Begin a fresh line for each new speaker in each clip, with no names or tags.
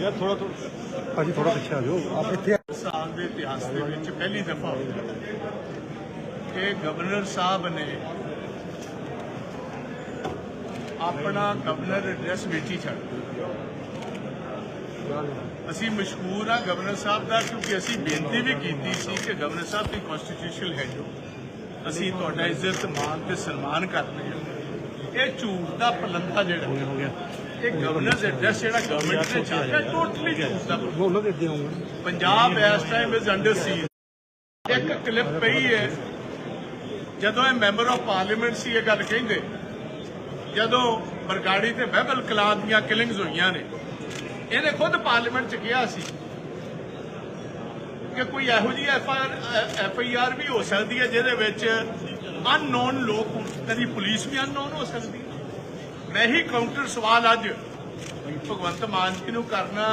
ਯਾਰ ਥੋੜਾ ਥੋੜਾ ਭਾਜੀ ਥੋੜਾ ਪਿੱਛੇ ਆ ਜਾਓ। ਆਪ ਇੱਥੇ
ਸਾਲ ਦੇ ਇਤਿਹਾਸ ਦੇ ਵਿੱਚ ਪਹਿਲੀ ਦਫਾ ਕਿ ਗਵਰਨਰ ਸਾਹਿਬ ਨੇ ਆਪਣਾ ਗਵਰਨਰ ਐਡਰੈਸ ਵਿੱਚ ਹੀ ਛੱਡ। ਅਸੀਂ ਮਸ਼ਹੂਰ ਆ ਗਵਰਨਰ ਸਾਹਿਬ ਦਾ ਕਿਉਂਕਿ ਅਸੀਂ ਬੇਨਤੀ ਵੀ ਕੀਤੀ ਸੀ ਕਿ ਗਵਰਨਰ ਸਾਹਿਬ ਦੀ ਕਨਸਟੀਟਿਊਸ਼ਨਲ ਹੈਡ ਹੋ। ਅਸੀਂ ਤੁਹਾਡਾ ਇੱਜ਼ਤ ਮਾਣ ਤੇ ਸਨਮਾਨ ਕਰਦੇ ਹਾਂ ਇਹ ਝੂਠ ਦਾ ਪਲੰਦਾ ਜਿਹੜਾ ਹੋ ਗਿਆ। ਇਹ ਗਵਰਨਰ ਐਡਰੈਸ ਜਿਹੜਾ ਗਵਰਨਮੈਂਟ ਨੇ ਚਾਹਿਆ ਟੋਟਲੀ ਝੂਠ ਦਾ
ਉਹਨਾਂ ਦੇ ਅੱਗੇ ਆਉਂਗਾ
ਪੰਜਾਬ ਇਸ ਟਾਈਮ ਇਜ਼ ਅੰਡਰ ਸੀਜ਼ ਇੱਕ ਕਲਿੱਪ ਪਈ ਹੈ। ਜਦੋਂ ਇਹ ਮੈਂਬਰ ਆਫ ਪਾਰਲੀਮੈਂਟ ਸੀ ਇਹ ਗੱਲ ਕਹਿੰਦੇ ਜਦੋਂ ਬਰਗਾੜੀ ਤੇ ਬਹਿਬਲ ਕਲਾਂ ਦੀਆਂ ਕਿਲਿੰਗਸ ਹੋਈਆਂ ਨੇ ਇਹਨੇ ਖੁਦ ਪਾਰਲੀਮੈਂਟ ਚ ਕਿਹਾ ਸੀ ਕਿ ਕੋਈ ਇਹੋ ਜਿਹੀ ਐਫ ਆਈ ਆਰ ਵੀ ਹੋ ਸਕਦੀ ਹੈ ਜਿਹਦੇ ਵਿੱਚ ਅਨਨੋਨ ਲੋਕ ਕਦੀ ਪੁਲਿਸ ਵੀ ਅਨਨੋਨ ਹੋ ਸਕਦੀ ਹੈ। ਮੈਂ ਹੀ ਕਾਊਂਟਰ ਸਵਾਲ ਅੱਜ। ਭਗਵੰਤ ਮਾਨ ਜੀ ਨੂੰ ਕਰਨਾ।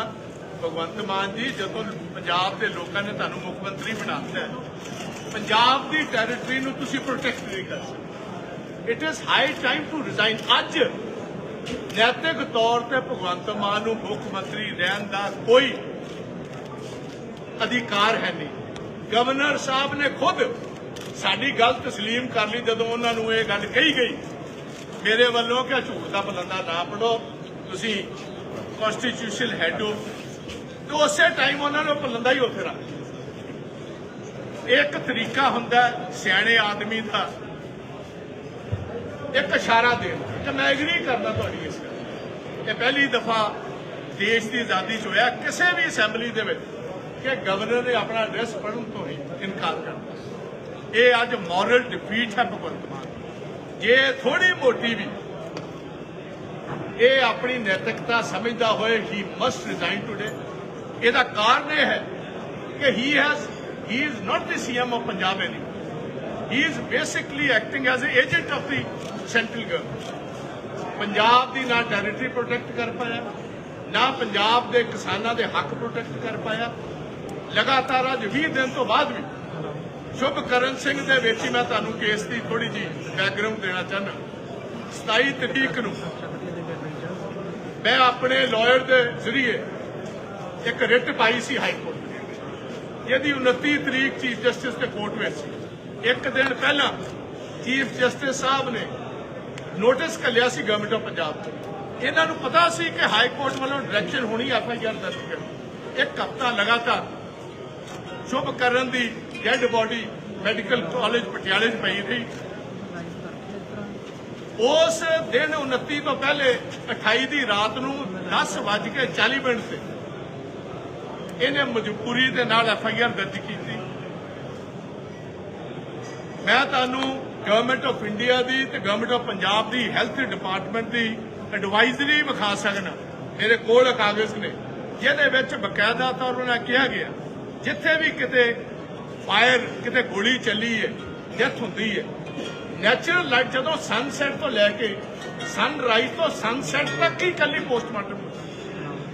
ਭਗਵੰਤ ਮਾਨ ਜੀ, ਜਦੋਂ ਪੰਜਾਬ ਦੇ ਲੋਕਾਂ ਨੇ ਤੁਹਾਨੂੰ ਮੁੱਖ ਮੰਤਰੀ ਬਣਾ ਦਿੱਤਾ ਪੰਜਾਬ ਦੀ ਟੈਰੀਟਰੀ ਨੂੰ ਤੁਸੀਂ ਪ੍ਰੋਟੈਕਟ ਨਹੀਂ ਕਰ ਸਕਦੇ। It is high time to resign ਅੱਜ। ਨੈਤਿਕ ਤੌਰ ਤੇ ਭਗਵੰਤ ਮਾਨ ਨੂੰ ਮੁੱਖ ਮੰਤਰੀ ਰਹਿਣ ਦਾ ਕੋਈ ਅਧਿਕਾਰ ਹੈ ਨਹੀਂ। ਗਵਰਨਰ ਸਾਹਿਬ ਨੇ ਖੁਦ ਸਾਡੀ ਗੱਲ ਤਸਲੀਮ ਕਰ ਲਈ ਜਦੋਂ ਉਹਨਾਂ ਨੂੰ ਇਹ ਗੱਲ ਕਹੀ ਗਈ। ਮੇਰੇ ਵੱਲੋਂ ਕਿ ਝੂਠ ਦਾ ਬਲੰਦਾ ਨਾ ਪੜੋ। ਤੁਸੀਂ ਕਨਸਟੀਟਿਊਸ਼ਨਲ ਹੈਡ ਹੋ। ਤੇ ਉਸੇ ਟਾਈਮ ਉਹਨਾਂ ਨੂੰ ਬਲੰਦਾ ਹੀ ਉੱਥੇ ਰੱਖ ਦਿੱਤਾ। ਇੱਕ ਤਰੀਕਾ ਹੁੰਦਾ ਸਿਆਣੇ ਆਦਮੀ ਦਾ। ਇੱਕ ਇਸ਼ਾਰਾ ਦੇਣ ਕਿ ਮੈਂ ਐਗਰੀ ਕਰਦਾ ਤੁਹਾਡੀ ਇਸ ਗੱਲ ਇਹ ਪਹਿਲੀ ਦਫਾ ਦੇਸ਼ ਦੀ ਆਜ਼ਾਦੀ 'ਚ ਹੋਇਆ। ਕਿਸੇ ਵੀ ਅਸੈਂਬਲੀ ਦੇ ਵਿੱਚ ਕਿ ਗਵਰਨਰ ਨੇ ਆਪਣਾ ਐਡਰੈਸ ਪੜ੍ਹਨ ਤੋਂ ਹੀ ਇਨਕਾਰ ਕਰ ਇਹ ਅੱਜ ਮੋਰਲ ਡਿਫੀਟ ਹੈ ਭਗਵੰਤ ਮਾਨ ਜੇ ਥੋੜੀ ਮੋਟੀ ਵੀ। ਇਹ ਆਪਣੀ ਨੈਤਿਕਤਾ ਸਮਝਦਾ ਹੋਏ ਹੀ ਮਸਟ ਰਿਜ਼ਾਈਨ ਟੁਡੇ ਇਹਦਾ ਕਾਰਨ ਇਹ ਹੈ ਕਿ he has he is not the CM of Punjab any he is basically acting as an agent of the central government Punjab ਦੀ ਨਾ ਟੈਰੀਟਰੀ ਪ੍ਰੋਟੈਕਟ ਕਰ ਪਾਇਆ, ਨਾ ਪੰਜਾਬ ਦੇ ਕਿਸਾਨਾਂ ਦੇ ਹੱਕ ਪ੍ਰੋਟੈਕਟ ਕਰ ਪਾਇਆ। ਲਗਾਤਾਰ ਅੱਜ 20 ਦਿਨ ਤੋਂ ਬਾਅਦ ਵੀ ਸ਼ੁਭ ਕਰਨ ਸਿੰਘ ਦੇ ਵਿੱਚ ਹੀ ਮੈਂ ਤੁਹਾਨੂੰ ਕੇਸ ਦੀ ਥੋੜੀ ਜੀ ਬੈਕਗ੍ਰਾਉਂਡ ਦੇਣਾ ਚਾਹੁੰਦਾ। 27 ਤਰੀਕ ਨੂੰ ਮੈਂ ਆਪਣੇ ਲਾਇਰ ਦੇ ਜ਼ਰੀਏ ਇੱਕ ਰਿਟ ਪਾਈ ਸੀ ਹਾਈ ਕੋਰਟ ਜਿਹਦੀ 29 ਤਰੀਕ ਚੀਫ ਜਸਟਿਸ ਦੇ ਕੋਰਟ ਵਿੱਚ ਸੀ। ਇੱਕ ਦਿਨ ਪਹਿਲਾਂ ਚੀਫ ਜਸਟਿਸ ਸਾਹਿਬ ਨੇ ਨੋਟਿਸ ਕੱਲਿਆ ਸੀ ਗਵਰਨਮੈਂਟ ਆਫ ਪੰਜਾਬ ਤੋਂ। ਇਹਨਾਂ ਨੂੰ ਪਤਾ ਸੀ ਕਿ ਹਾਈ ਕੋਰਟ ਵੱਲੋਂ ਡਾਇਰੈਕਸ਼ਨ ਹੋਣੀ ਐਫ ਆਈ ਆਰ ਦਰਜ ਕਰਨ। ਇੱਕ ਹਫ਼ਤਾ ਲਗਾਤਾਰ ਸ਼ੁਭ ਕਰਨ ਦੀ ਡੈੱਡ ਬਾਡੀ ਮੈਡੀਕਲ ਕਾਲਜ ਪਟਿਆਲੇ 'ਚ ਪਈ ਰਹੀ ਉਸ ਦਿਨ 29 ਤੋਂ ਪਹਿਲੇ 28 ਦੀ ਰਾਤ ਨੂੰ 10:40 ਮਿੰਟ ਤੇ ਇਹਨੇ ਮਜਬੂਰੀ ਦੇ ਨਾਲ ਐਫ ਆਈ ਆਰ ਦਰਜ ਕੀਤੀ। ਮੈਂ ਤੁਹਾਨੂੰ ਗਵਰਨਮੈਂਟ ਆਫ ਇੰਡੀਆ ਦੀ ਤੇ ਗਵਰਨਮੈਂਟ ਆਫ ਪੰਜਾਬ ਦੀ ਹੈਲਥ ਡਿਪਾਰਟਮੈਂਟ ਦੀ ਐਡਵਾਈਜ਼ਰੀ ਵਿਖਾ ਸਕਣਾ ਮੇਰੇ ਕੋਲ ਕਾਗਜ਼ ਨੇ। ਜਿਹਦੇ ਵਿੱਚ ਬਕਾਇਦਾ ਤੌਰ ਨਾਲ ਕਿਹਾ ਗਿਆ, ਜਿੱਥੇ ਵੀ ਕਿਤੇ ਫਾਇਰ ਕਿਤੇ ਗੋਲੀ ਚੱਲੀ ਹੈ ਡੈਥ ਹੁੰਦੀ ਹੈ ਨੈਚੁਰਲ ਲਾਈਟ ਜਦੋਂ ਸਨਸੈਟ ਤੋਂ ਲੈ ਕੇ ਸਨਰਾਈਜ਼ ਤੋਂ ਸਨਸੈਟ ਤੱਕ ਹੀ ਕੱਲੀ ਪੋਸਟਮਾਰਟਮ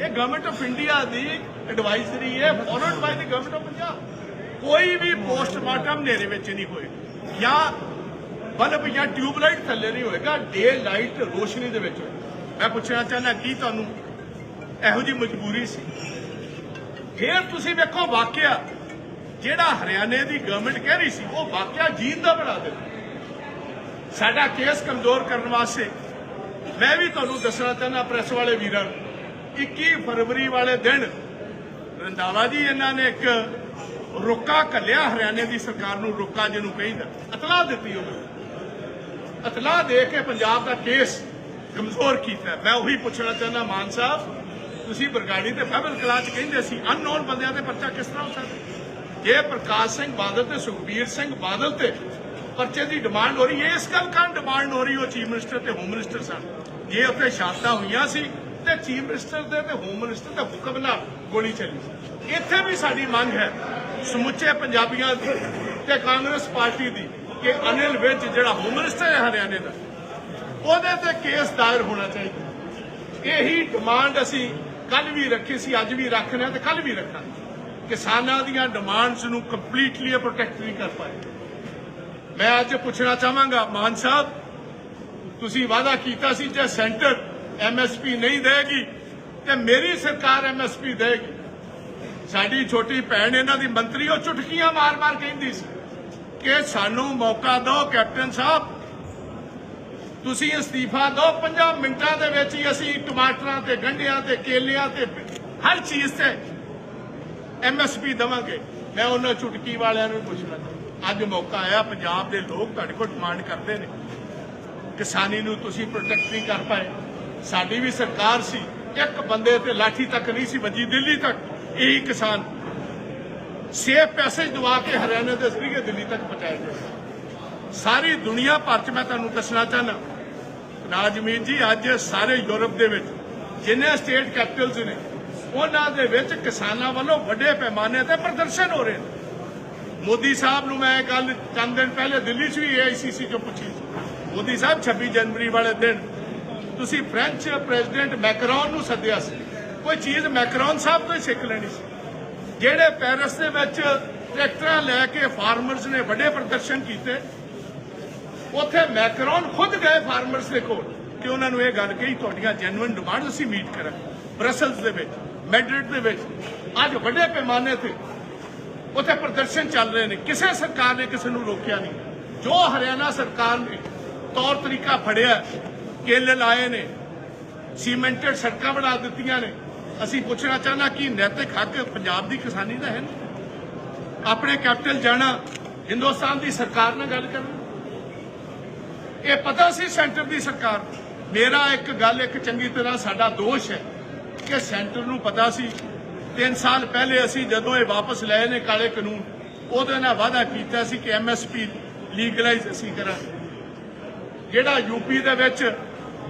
ਇਹ ਗਵਰਨਮੈਂਟ ਆਫ ਇੰਡੀਆ ਦੀ ਐਡਵਾਈਜ਼ਰੀ ਹੈ followed by the government of Punjab ਕੋਈ ਵੀ ਪੋਸਟਮਾਰਟਮ ਹਨੇਰੇ ਵਿੱਚ ਨਹੀਂ ਹੋਏਗਾ। ਜਾਂ ਬਲਬ ਜਾਂ ਟਿਊਬਲਾਈਟ ਥੱਲੇ ਨਹੀਂ ਹੋਏਗਾ ਡੇ ਲਾਈਟ ਰੋਸ਼ਨੀ ਦੇ ਵਿੱਚ ਹੋਏਗਾ। ਮੈਂ ਪੁੱਛਣਾ ਚਾਹੁੰਦਾ, ਕੀ ਤੁਹਾਨੂੰ ਇਹੋ ਜੀ ਮਜਬੂਰੀ ਸੀ? ਫਿਰ ਤੁਸੀਂ ਵੇਖੋ ਵਾਕਿਆ ਜਿਹੜਾ ਹਰਿਆਣੇ ਦੀ ਗਵਰਨਮੈਂਟ ਕਹਿ ਰਹੀ ਸੀ, ਉਹ ਵਾਕਿਆ ਜੀਤ ਦਾ ਬਣਾ ਦਿੱਤਾ ਸਾਡਾ ਕੇਸ ਕਮਜ਼ੋਰ ਕਰਨ ਵਾਸਤੇ ਮੈਂ ਵੀ ਤੁਹਾਨੂੰ ਦੱਸਣਾ ਚਾਹੁੰਦਾ ਪ੍ਰੈਸ ਵਾਲੇ ਵੀਰਾਂ ਨੂੰ 21 ਫਰਵਰੀ ਵਾਲੇ ਦਿਨ ਰੰਦਾਵਾ ਜੀ ਇਹਨਾਂ ਨੇ ਇੱਕ ਰੋਕਾ ਕੱਲਿਆ ਹਰਿਆਣੇ ਦੀ ਸਰਕਾਰ ਨੂੰ ਰੋਕਾ ਜਿਹਨੂੰ ਕਹਿੰਦਾ। ਇਤਲਾਹ ਦਿੱਤੀ ਉਹਨੂੰ ਇਤਲਾਹ ਦੇ ਕੇ ਪੰਜਾਬ ਦਾ ਕੇਸ ਕਮਜ਼ੋਰ ਕੀਤਾ। ਮੈਂ ਉਹੀ ਪੁੱਛਣਾ ਚਾਹੁੰਦਾ, ਮਾਨ ਸਾਹਿਬ, ਤੁਸੀਂ ਬਰਗਾੜੀ ਤੇ ਫੈਬਲ ਕਲਾਸ ਚ ਕਹਿੰਦੇ ਸੀ ਅਨਨੋਨ ਬੰਦਿਆਂ ਤੇ ਪਰਚਾ ਕਿਸ ਤਰ੍ਹਾਂ ਹੋ ਸਕਦਾ? ਜੇ ਪ੍ਰਕਾਸ਼ ਸਿੰਘ ਬਾਦਲ ਤੇ ਸੁਖਬੀਰ ਸਿੰਘ ਬਾਦਲ ਤੇ ਪਰਚੇ ਦੀ ਡਿਮਾਂਡ ਹੋ ਰਹੀ ਹੈ, ਇਸ ਗੱਲ ਕਾਰਨ ਡਿਮਾਂਡ ਹੋ ਰਹੀ ਉਹ ਚੀਫ ਮਿਨਿਸਟਰ ਤੇ ਹੋਮ ਮਿਨਿਸਟਰ ਸਨ। ਜੇ ਉੱਥੇ ਸ਼ਾਂਤਾਂ ਹੋਈਆਂ ਸੀ ਤੇ ਚੀਫ ਮਿਨਿਸਟਰ ਦੇ ਤੇ ਹੋਮ ਮਿਨਿਸਟਰ ਦੇ ਹੁਕਮ ਨਾਲ ਗੋਲੀ ਚੱਲੀ ਇੱਥੇ ਵੀ ਸਾਡੀ ਮੰਗ ਹੈ, ਸਮੁੱਚੇ ਪੰਜਾਬੀਆਂ ਦੀ ਤੇ ਕਾਂਗਰਸ ਪਾਰਟੀ ਦੀ ਕਿ ਅਨਿਲ ਵਿਜ ਜਿਹੜਾ ਹੋਮ ਮਿਨਿਸਟਰ ਹੈ ਹਰਿਆਣੇ ਦਾ, ਉਹਦੇ ਤੇ ਕੇਸ ਦਾਇਰ ਹੋਣਾ ਚਾਹੀਦਾ। ਇਹੀ ਡਿਮਾਂਡ ਅਸੀਂ ਕੱਲ ਵੀ ਰੱਖੀ ਸੀ, ਅੱਜ ਵੀ ਰੱਖ ਰਹੇ ਹਾਂ ਤੇ ਕੱਲ ਵੀ ਰੱਖਾਂਗੇ। ਕਿਸਾਨਾਂ ਦੀਆਂ ਡਿਮਾਂਡਸ ਨੂੰ ਕੰਪਲੀਟਲੀ ਪ੍ਰੋਟੈਕਟ ਨਹੀਂ ਕਰ ਪਾਏ। ਮੈਂ ਅੱਜ ਪੁੱਛਣਾ ਚਾਹਾਂਗਾ, ਮਾਨ ਸਾਹਿਬ, ਤੁਸੀਂ ਵਾਅਦਾ ਕੀਤਾ ਸੀ ਜੇ ਸੈਂਟਰ ਐਮਐਸਪੀ ਨਹੀਂ ਦੇਗੀ, ਤੇ ਮੇਰੀ ਸਰਕਾਰ ਐਮਐਸਪੀ ਦੇਗੀ। ਸਾਡੀ ਛੋਟੀ ਭੈਣ, ਇਹਨਾਂ ਦੀ ਮੰਤਰੀ, ਉਹ ਚੁਟਕੀਆਂ ਮਾਰ-ਮਾਰ ਕਹਿੰਦੀ ਸੀ ਕਿ ਸਾਨੂੰ ਮੌਕਾ ਦਿਓ ਕੈਪਟਨ ਸਾਹਿਬ। ਤੁਸੀਂ ਅਸਤੀਫਾ ਦਿਓ 5 ਮਿੰਟਾਂ ਦੇ ਵਿੱਚ ਹੀ ਅਸੀਂ ਟਮਾਟਰਾਂ ਤੇ ਗੰਢਿਆਂ ਤੇ, ਕੇਲਿਆਂ ਤੇ, ਹਰ ਚੀਜ਼ ਤੇ ਐਮਐਸਪੀ ਦਵਾਂਗੇ। ਮੈਂ ਉਹਨਾਂ ਚੁਟਕੀ ਵਾਲਿਆਂ ਨੂੰ ਪੁੱਛਣਾ। ਚਾਹੁੰਦਾ। ਅੱਜ ਮੌਕਾ ਆਇਆ, ਪੰਜਾਬ ਦੇ ਲੋਕ ਤੁਹਾਡੇ ਕੋਲ ਡਿਮਾਂਡ ਕਰਦੇ ਨੇ। ਕਿਸਾਨੀ ਨੂੰ ਤੁਸੀਂ ਪ੍ਰੋਟੈਕਟ ਨਹੀਂ ਕਰ ਪਾਏ। ਸਾਡੀ ਵੀ ਸਰਕਾਰ ਸੀ, ਇੱਕ ਬੰਦੇ ਤੇ ਲਾਠੀ ਤੱਕ ਨਹੀਂ ਸੀ ਵੱਜੀ ਦਿੱਲੀ ਤੱਕ। ਇਹੀ ਕਿਸਾਨ ਸੇਫ ਪੈਸੇਜ ਦਵਾ ਕੇ ਹਰਿਆਣਾ ਦੇ ਜ਼ਰੀਏ ਦਿੱਲੀ ਤੱਕ ਪਹੁੰਚਾਇਆ ਗਿਆ ਸਾਰੀ ਦੁਨੀਆ ਭਰ ਚ ਮੈਂ ਤੁਹਾਨੂੰ ਦੱਸਣਾ ਚਾਹਨਾ ਰਾਜਮੀਤ ਜੀ, ਅੱਜ ਸਾਰੇ ਯੂਰਪ ਦੇ ਵਿੱਚ ਜਿੰਨੇ ਸਟੇਟ ਕੈਪੀਟਲਸ ਨੇ ਉਹਨਾਂ ਦੇ ਵਿੱਚ ਕਿਸਾਨਾਂ ਵੱਲੋਂ ਵੱਡੇ ਪੈਮਾਨੇ ਤੇ ਪ੍ਰਦਰਸ਼ਨ ਹੋ ਰਹੇ ਨੇ। ਮੋਦੀ ਸਾਹਿਬ ਨੂੰ ਮੈਂ ਇਹ ਚੰਦ ਦਿਨ ਪਹਿਲੇ ਦਿੱਲੀ 'ਚ ਵੀ ਏਆਈਸੀਸੀ 'ਚੋਂ ਪੁੱਛੀ ਸੀ। ਮੋਦੀ ਸਾਹਿਬ 26 ਜਨਵਰੀ ਵਾਲੇ ਦਿਨ ਤੁਸੀਂ ਫ੍ਰੈਂਚ ਪ੍ਰੈਜ਼ੀਡੈਂਟ ਮੈਕਰੋਨ ਨੂੰ ਸੱਦਿਆ ਸੀ। ਕੋਈ ਚੀਜ਼ ਮੈਕਰੋਨ ਸਾਹਿਬ ਤੋਂ ਹੀ ਸਿੱਖ ਲੈਣੀ ਸੀ। ਜਿਹੜੇ ਪੈਰਿਸ ਦੇ ਵਿੱਚ ਟਰੈਕਟਰਾਂ ਲੈ ਕੇ ਫਾਰਮਰਸ ਨੇ ਵੱਡੇ ਪ੍ਰਦਰਸ਼ਨ ਕੀਤੇ, ਉੱਥੇ ਮੈਕਰੋਨ ਖੁਦ ਗਏ ਫਾਰਮਰਸ ਦੇ ਕੋਲ ਕਿ ਉਹਨਾਂ ਨੂੰ ਇਹ ਗੱਲ ਕਹੀ, ਤੁਹਾਡੀਆਂ ਜੈਨੂਇਨ ਡਿਮਾਂਡ ਅਸੀਂ ਮੀਟ ਕਰਾਂ ਬ੍ਰਸਲਸ ਦੇ ਵਿੱਚ। ਮੈਡਰਿਡ ਦੇ ਵਿੱਚ ਅੱਜ ਵੱਡੇ ਪੈਮਾਨੇ ਤੇ ਉੱਥੇ ਪ੍ਰਦਰਸ਼ਨ ਚੱਲ ਰਹੇ ਨੇ। ਕਿਸੇ ਸਰਕਾਰ ਨੇ ਕਿਸੇ ਨੂੰ ਰੋਕਿਆ ਨਹੀਂ। ਜੋ ਹਰਿਆਣਾ ਸਰਕਾਰ ਨੇ ਤੌਰ ਤਰੀਕਾ ਫੜਿਆ, ਕੇਲੇ ਲਾਏ ਨੇ, ਸੀਮੈਂਟਡ ਸੜਕਾਂ ਬਣਾ ਦਿੱਤੀਆਂ ਨੇ। ਅਸੀਂ ਪੁੱਛਣਾ ਚਾਹਨਾ ਕਿ ਨੈਤਿਕ ਹੱਕ ਪੰਜਾਬ ਦੀ ਕਿਸਾਨੀ ਦਾ ਹੈ ਨਹੀਂ ਆਪਣੇ ਕੈਪੀਟਲ ਜਾਣਾ, ਹਿੰਦੁਸਤਾਨ ਦੀ ਸਰਕਾਰ ਨਾਲ ਗੱਲ ਕਰਨਾ। ਇਹ ਪਤਾ ਸੀ ਸੈਂਟਰ ਦੀ ਸਰਕਾਰ ਮੇਰਾ ਇੱਕ ਗੱਲ ਇੱਕ ਚੰਗੀ ਤਰ੍ਹਾਂ ਸਾਡਾ ਦੋਸ਼ ਹੈ। ਕਿ ਸੈਂਟਰ ਨੂੰ ਪਤਾ ਸੀ। 3 ਸਾਲ ਪਹਿਲੇ ਅਸੀਂ ਜਦੋਂ ਇਹ ਵਾਪਸ ਲਏ ਨੇ ਕਾਲੇ ਕਾਨੂੰਨ, ਉਹਦੇ ਨਾਲ ਵਾਅਦਾ ਕੀਤਾ ਸੀ ਕਿ ਐਮਐਸਪੀ ਲੀਗਲਾਈਜ਼ ਅਸੀਂ ਕਰਾਂਗੇ। ਜਿਹੜਾ ਯੂਪੀ ਦੇ ਵਿੱਚ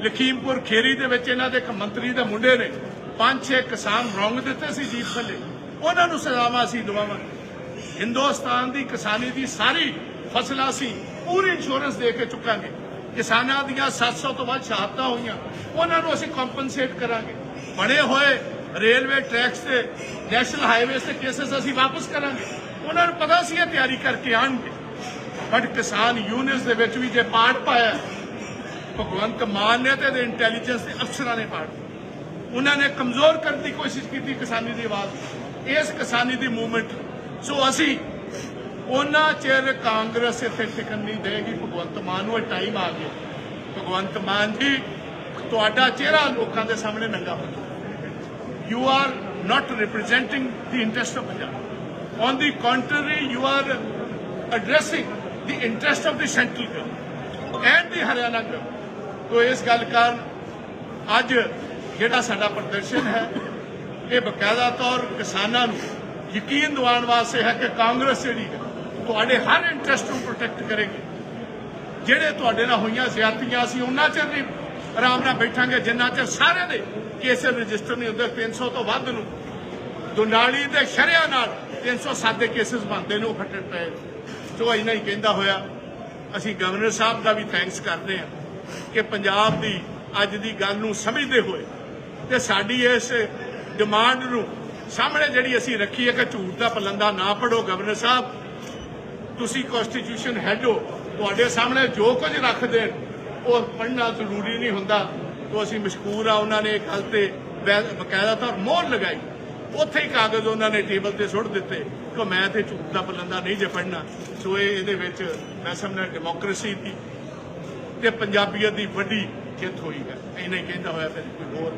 ਲਖੀਮਪੁਰ ਖੇਰੀ ਦੇ ਵਿੱਚ ਇਹਨਾਂ ਦੇ ਇੱਕ ਮੰਤਰੀ ਦੇ ਮੁੰਡੇ ਨੇ, ਪੰਜ ਛੇ ਕਿਸਾਨ ਰੌਂਗ ਦਿੱਤੇ ਸੀ ਜੀਪ ਥੱਲੇ ਉਹਨਾਂ ਨੂੰ ਸਜ਼ਾਵਾਂ ਅਸੀਂ ਦਵਾਵਾਂਗੇ। ਹਿੰਦੁਸਤਾਨ ਦੀ ਕਿਸਾਨੀ ਦੀ ਸਾਰੀ ਫਸਲਾਂ ਸੀ ਪੂਰੀ ਇੰਸ਼ੋਰੈਂਸ ਦੇ ਕੇ ਚੁੱਕਾਂਗੇ। ਕਿਸਾਨਾਂ ਦੀਆਂ 700 ਤੋਂ ਵੱਧ ਸ਼ਹਾਦਤਾਂ ਹੋਈਆਂ। ਉਹਨਾਂ ਨੂੰ ਅਸੀਂ ਕੰਪਨਸੇਟ ਕਰਾਂਗੇ। ਬਣੇ ਹੋਏ ਰੇਲਵੇ ਟਰੈਕਸ ਤੇ, ਨੈਸ਼ਨਲ ਹਾਈਵੇਜ਼ ਤੇ ਕੇਸਸ ਅਸੀਂ ਵਾਪਸ ਕਰਾਂਗੇ। ਉਹਨਾਂ ਨੂੰ ਪਤਾ ਸੀ ਇਹ ਤਿਆਰੀ ਕਰਕੇ ਆਣਗੇ ਬਟ ਕਿਸਾਨ ਯੂਨੀਅਨਸ ਦੇ ਵਿੱਚ ਵੀ ਜੇ ਪਾਠ ਪਾਇਆ, ਭਗਵੰਤ ਮਾਨ ਨੇ ਤੇ ਇਹਦੇ ਇੰਟੈਲੀਜੈਂਸ ਦੇ ਅਫਸਰਾਂ ਨੇ ਪਾਰਟ ਉਹਨਾਂ ਨੇ ਕਮਜ਼ੋਰ ਕਰਨ ਦੀ ਕੋਸ਼ਿਸ਼ ਕੀਤੀ ਕਿਸਾਨੀ ਦੀ ਆਵਾਜ਼। ਇਸ ਕਿਸਾਨੀ ਦੀ ਮੂਵਮੈਂਟ ਸੋ ਅਸੀਂ ਉਹਨਾਂ ਚਿਰ ਕਾਂਗਰਸ ਇੱਥੇ ਟਿਕਣ ਨਹੀਂ ਦੇਗੀ। ਭਗਵੰਤ ਮਾਨ ਨੂੰ ਟਾਈਮ ਆ ਗਿਆ। ਭਗਵੰਤ ਮਾਨ ਜੀ, ਤੁਹਾਡਾ ਚਿਹਰਾ ਲੋਕਾਂ ਦੇ ਸਾਹਮਣੇ ਨੰਗਾ ਹੋ you are not representing the interest of Punjab. On the contrary, you are addressing the interest of the central government and the Haryana government. ਤੋ ਇਸ ਗੱਲ ਕਾਰਨ ਅੱਜ ਜਿਹੜਾ ਸਾਡਾ ਪ੍ਰਦਰਸ਼ਨ ਹੈ ਇਹ ਬਕਾਇਦਾ ਤੌਰ ਕਿਸਾਨਾਂ ਨੂੰ ਯਕੀਨ ਦਿਵਾਉਣ ਵਾਸਤੇ ਹੈ ਕਿ ਕਾਂਗਰਸ ਜਿਹੜੀ ਹੈ ਤੁਹਾਡੇ ਹਰ ਇੰਟਰਸਟ ਨੂੰ ਪ੍ਰੋਟੈਕਟ ਕਰੇਗੀ ਜਿਹੜੇ ਤੁਹਾਡੇ ਨਾਲ ਹੋਈਆਂ ਜ਼ਿਆਦਤੀਆਂ ਅਸੀਂ ਉਹਨਾਂ ਚਿਰ ਨਹੀਂ ਆਰਾਮ ਨਾਲ ਬੈਠਾਂਗੇ, ਜਿੰਨਾ ਚਿਰ ਸਾਰਿਆਂ ਦੇ ਕੇਸ ਰਜਿਸਟਰ ਨਹੀਂ ਹੁੰਦੇ 300 ਤੋਂ ਵੱਧ ਨੂੰ। ਦੁਨਾਲੀ ਦੇ ਸ਼ਰਿਆਂ ਨਾਲ 307 ਦੇ ਕੇਸਸ ਬਣਦੇ ਨੇ, ਉਹ ਫੱਟੜ ਪਏ ਜੋ ਇੰਨਾ ਹੀ ਕਹਿੰਦਾ ਹੋਇਆ, ਅਸੀਂ ਗਵਰਨਰ ਸਾਹਿਬ ਦਾ ਵੀ ਥੈਂਕਸ ਕਰਦੇ ਹਾਂ ਕਿ ਪੰਜਾਬ ਦੀ ਅੱਜ ਦੀ ਗੱਲ ਨੂੰ ਸਮਝਦੇ ਹੋਏ ਤੇ ਸਾਡੀ ਇਸ ਡਿਮਾਂਡ ਨੂੰ ਸਾਹਮਣੇ ਜਿਹੜੀ ਅਸੀਂ ਰੱਖੀ ਹੈ ਕਿ ਝੂਠ ਦਾ ਪਲੰਦਾ ਨਾ ਪੜੋ ਗਵਰਨਰ ਸਾਹਿਬ। ਤੁਸੀਂ ਕਨਸਟੀਟਿਊਸ਼ਨ ਹੈਡ ਹੋ, ਤੁਹਾਡੇ ਸਾਹਮਣੇ ਜੋ ਕੁਝ ਰੱਖਦੇ ਉਹ ਪੜਨਾ ਜ਼ਰੂਰੀ ਨਹੀਂ ਹੁੰਦਾ। ਤੋਂ ਅਸੀਂ ਮਸ਼ਕੂਰ ਆ, ਉਹਨਾਂ ਨੇ ਇਹ ਗੱਲ ਤੇ ਬਕਾਇਦਾ ਤੌਰ ਮੋਹਰ ਲਗਾਈ। ਉੱਥੇ ਹੀ ਕਾਗਜ਼ ਉਹਨਾਂ ਨੇ ਟੇਬਲ ਤੇ ਸੁੱਟ ਦਿੱਤੇ ਕਿ ਮੈਂ ਤੇ ਝੂਠ ਦਾ ਪਲੰਦਾ ਨਹੀਂ ਜੇ ਪੜ੍ਹਨਾ। ਸੋ ਇਹ ਇਹਦੇ ਵਿੱਚ ਮੈਂ ਸਮਝਦਾ ਡੈਮੋਕ੍ਰੇਸੀ ਦੀ ਤੇ ਪੰਜਾਬੀਅਤ ਦੀ ਵੱਡੀ ਜਿੱਤ ਹੋਈ ਹੈ। ਇੰਨਾ ਹੀ ਕਹਿੰਦਾ ਹੋਇਆ ਫਿਰ ਕੋਈ ਹੋਰ।